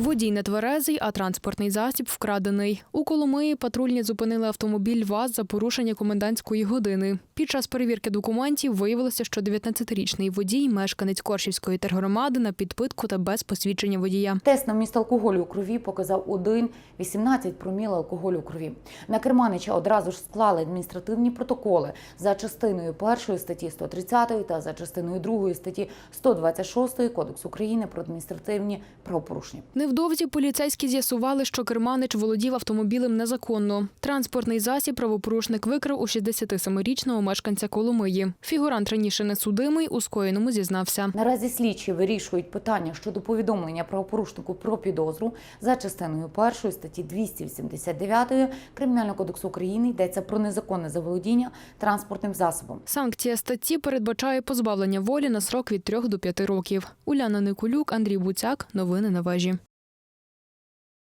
Водій нетверезий, а транспортний засіб вкрадений. У Коломиї патрульні зупинили автомобіль ВАЗ за порушення комендантської години. Під час перевірки документів виявилося, що 19-річний водій, мешканець Коршівської тергромади на підпитку та без посвідчення водія. Тест на вміст алкоголю у крові показав 1,18 проміла алкоголю у крові. На Керманича одразу ж склали адміністративні протоколи за частиною першої статті 130 та за частиною другої статті 126 Кодексу України про адміністративні правопорушення. Невдовзі поліцейські з'ясували, що керманич володів автомобілем незаконно. Транспортний засіб правопорушник викрав у 67-річного мешканця Коломиї. Фігурант раніше не судимий, у скоєному зізнався. Наразі слідчі вирішують питання щодо повідомлення правопорушнику про підозру за частиною першої статті 289 Кримінального кодексу України йдеться про незаконне заволодіння транспортним засобом. Санкція статті передбачає позбавлення волі на срок від 3 до 5 років. Уляна Никулюк, Андрій Буцяк. Новини на вежі.